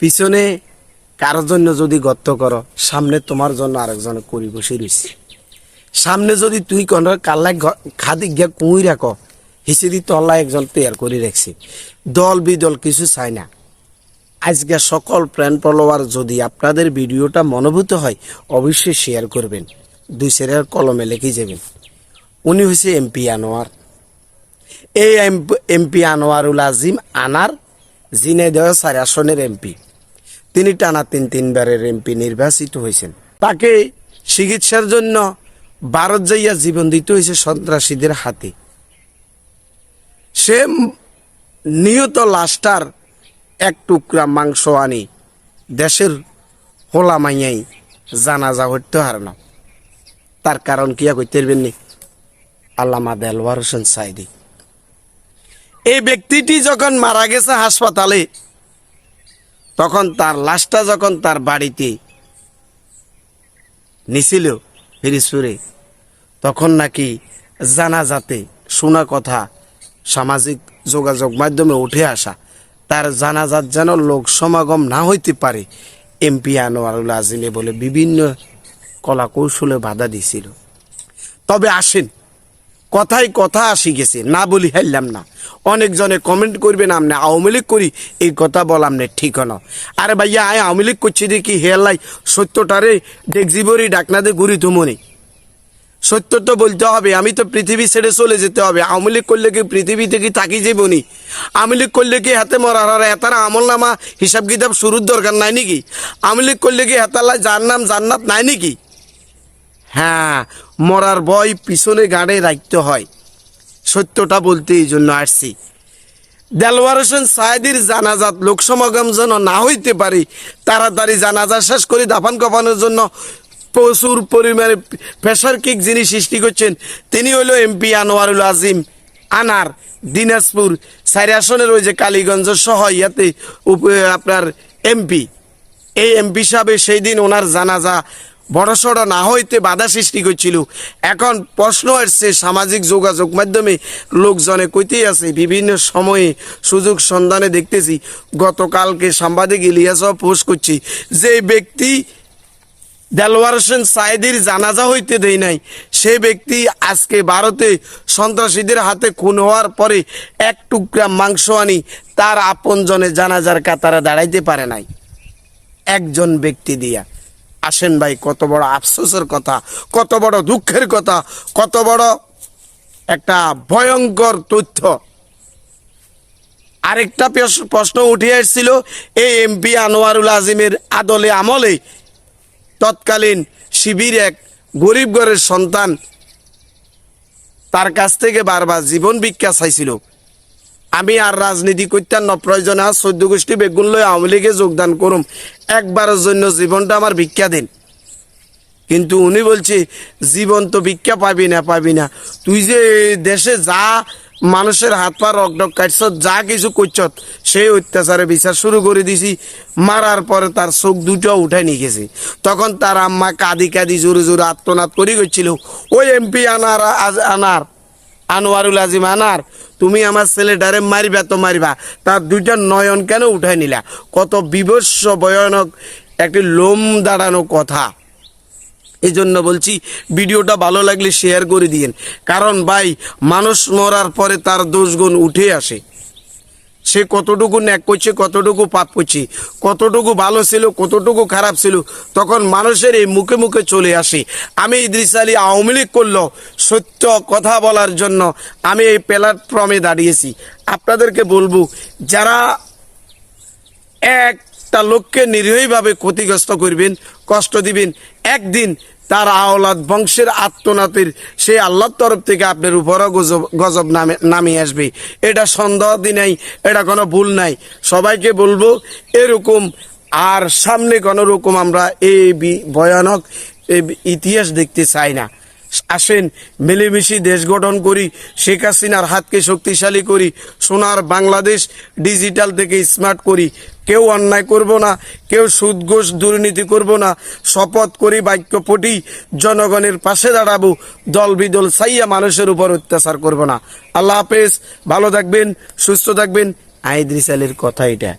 পিছনে কারোর জন্য যদি গর্ত করো, সামনে তোমার জন্য আরেকজন করি বসে রয়েছে সামনে যদি তুই কোন কাল্লাই খাদি গিয়া কুই রাখো, হিসেদি তল্লা একজন তৈয়ার করে রাখছে। দল বিদল কিছু চাই না। আজকে সকল প্রাণ ফলোয়ার যদি আপনাদের ভিডিওটা মনোভূত হয়, অবশ্যই শেয়ার করবেন। দুই সেরের কলমে লিখে যাবেন। উনি হয়েছে এমপি আনোয়ার। এই এমপি আনোয়ারুল আজিম আনার জিনেদহ চার আসনের এমপি। তিনি টানা তিন তিনবারের এমপি নির্বাচিত হয়েছেন। তাকে চিকিৎসার জন্য ভারত যাইয়া জীবন দিতে হয়েছে সন্ত্রাসীদের হাতে। সে নিহত লাশটার এক টুকরা মাংস আনি দেশের হোলা মাইয়াই জানাজা হইতে হার না। তার কারণ কিয়া কইতে পারবেন নি? আল্লামা দেলওয়ার হোসেন সাইদি। এই ব্যক্তিটি যখন মারা গেছে হাসপাতালে, তখন তার লাশটা যখন তার বাড়িতে নিছিল ফিরিসপুরে তখন নাকি জানা যাতে শোনা কথা সামাজিক যোগাযোগ মাধ্যমে উঠে আসা, তার জানাজাত যেন লোক সমাগম না হইতে পারে, এমপি আনোয়ারুল আজিমে বলে বিভিন্ন কলা কৌশলে বাধা দিছিল। তবে আসেন কথাই কথা আসি গেছে, না বলি হাইলাম না। অনেকজনে কমেন্ট করবেন আমনে আওয়ামী লীগ করি, এই কথা বল আমনে ঠিক ন আরে ভাইয়া, আয় আওয়ামী লীগ করছি দেখি হেয়ালাই সত্যটারে দেখজিবরি ডাকনাদে ঘুরি তুমনি সত্য তো বলতে হবে, আমি তো পৃথিবী ছেড়ে চলে যেতে হবে। আওয়ামী লীগ করলে কি পৃথিবী থেকে তাকি যাবনি আওয়ামী লীগ করলে কি হাতে মরার আর এতারা আমল নামা হিসাব কিতাব শুরুর দরকার নাই নাকি? আওয়ামী লীগ করলে কি হেতাল্লায় যার নাম জান্নাত নাই নাকি? হ্যাঁ মরার ভয় পিছনে গাড়ে রাখতে হয়। সত্যটা বলতে এই জন্য আসছি। দেলওয়ার হোসেন সাহেদির জানাজাত লোকসমাগম যেন না হইতে পারে, তাড়াতাড়ি জানাজা শেষ করে দাফান কপানোর জন্য প্রচুর পরিমাণে প্রেশার কিক যিনি সৃষ্টি করছেন, তিনি হলো এমপি আনোয়ারুল আজিম। আনার দিনাজপুর সারি আসনের ওই যে কালীগঞ্জ সহ ইয়াতে আপনার এমপি। এই এমপি সাহেব সেই দিন ওনার জানাজা বড়সড় না হইতে বাধা সৃষ্টি করছিল এখন প্রশ্ন আসছে, সামাজিক যোগাযোগ মাধ্যমে লোকজনে কইতেই আছে, বিভিন্ন সময়ে সুযোগ সন্ধানে দেখতেছি, গতকালকে সাংবাদিক ইলিয়াসও পোস্ট করছি, যে ব্যক্তি দেলওয়ার হোসেন সাইদির জানাজা হইতে দেয় নাই, সে ব্যক্তি আজকে ভারতে সন্ত্রাসীদের হাতে খুন হওয়ার পরে এক টুকরা মাংস আনি, তার আপনজনে জানাজার কাতারে দাঁড়াইতে পারে নাই। একজন ব্যক্তি দিয়া। আসেন ভাই, কত বড় আফসোসের কথা, কত বড় দুঃখের কথা, কত বড় একটা ভয়ঙ্কর তথ্য। আরেকটা প্রশ্ন উঠে এসেছিল, এই এমপি আনোয়ারুল আজিমের আদলে আমলে তৎকালীন শিবির এক গরিব ঘরের সন্তান তার কাছ থেকে বারবার জীবন ভিক্ষা চাইছিল। আমি আর রাজনীতি করতাম না প্রয়োজন আর চোদ্দ গোষ্ঠী বেগুন লই আওয়ামী লীগে যোগদান করুম। একবারের জন্য জীবনটা আমার ভিক্ষা দিন। কিন্তু উনি বলছে, জীবন তো ভিক্ষা পাবি না পাবি না। তুই যে দেশে যা মানুষের হাত পা রক ডক কাটছ, যা কিছু করছ সেই অত্যাচারে বিচার শুরু করে দিছি। মারার পরে তার চোখ দুটো উঠাই নিয়ে গেছে। তখন তার আম্মা কাঁদি কাঁদি জোরে জোরে আত্মনাদ করে করছিল। ওই এমপি আনার আনার আনোয়ারুল আজিম আনার, তুমি আমার ছেলে ছেলেটারে মারিবা, তো মারিবা। তার দুইটা নয়ন কেন উঠাই নিলা? কত বিভৎস ভয়ানক একটি লোম দাঁড়ানো কথা। এই জন্য বলছি, ভিডিওটা ভালো লাগলে শেয়ার করে দিয়েন। কারণ ভাই, মানুষ মরার পরে তার দোষগুণ উঠে আসে। সে কতটুকু ন্যাক করছে, কতটুকু পাপ করছে, কতটুকু ভালো ছিল, কতটুকু খারাপ ছিল, তখন মানুষের এই মুখে মুখে চলে আসে। আমি ইদ্রিস আলী আওয়ামী লীগ করল, সত্য কথা বলার জন্য আমি এই প্ল্যাটফর্মে দাঁড়িয়েছি। আপনাদেরকে বলব, যারা একটা লোককে নিরীহভাবে ক্ষতিগ্রস্ত করবেন, কষ্ট দিবেন। একদিন তার আওলাদ বংশের আত্মনাতের সেই আল্লাহর তরফ থেকে আপনার উপরও গজব গজব নামে নামিয়ে আসবে। এটা সন্দেহ নাই, এটা কোনো ভুল নাই। সবাইকে বলব, এরকম আর সামনে কোনো রকম আমরা এই ভয়ানক ইতিহাস দেখতে চাই না। আসেন, মিলেমিশি দেশ গঠন করি, শেখ হাসিনার হাতকে শক্তিশালী করি, সোনার বাংলাদেশ ডিজিটাল থেকে স্মার্ট করি কেউ অন্যায় করব না, কেউ সুদ, ঘোষ, দুর্নীতি করব না। শপথ করি, বাক্য পটি জনগণের পাশে দাঁড়াবো। দল বিদল সাইয়া মানুষের উপর অত্যাচার করব না। আল্লাহ হাফেজ, ভালো থাকবেন, সুস্থ থাকবেন। আইদ্রিস আলীর কথা এটা।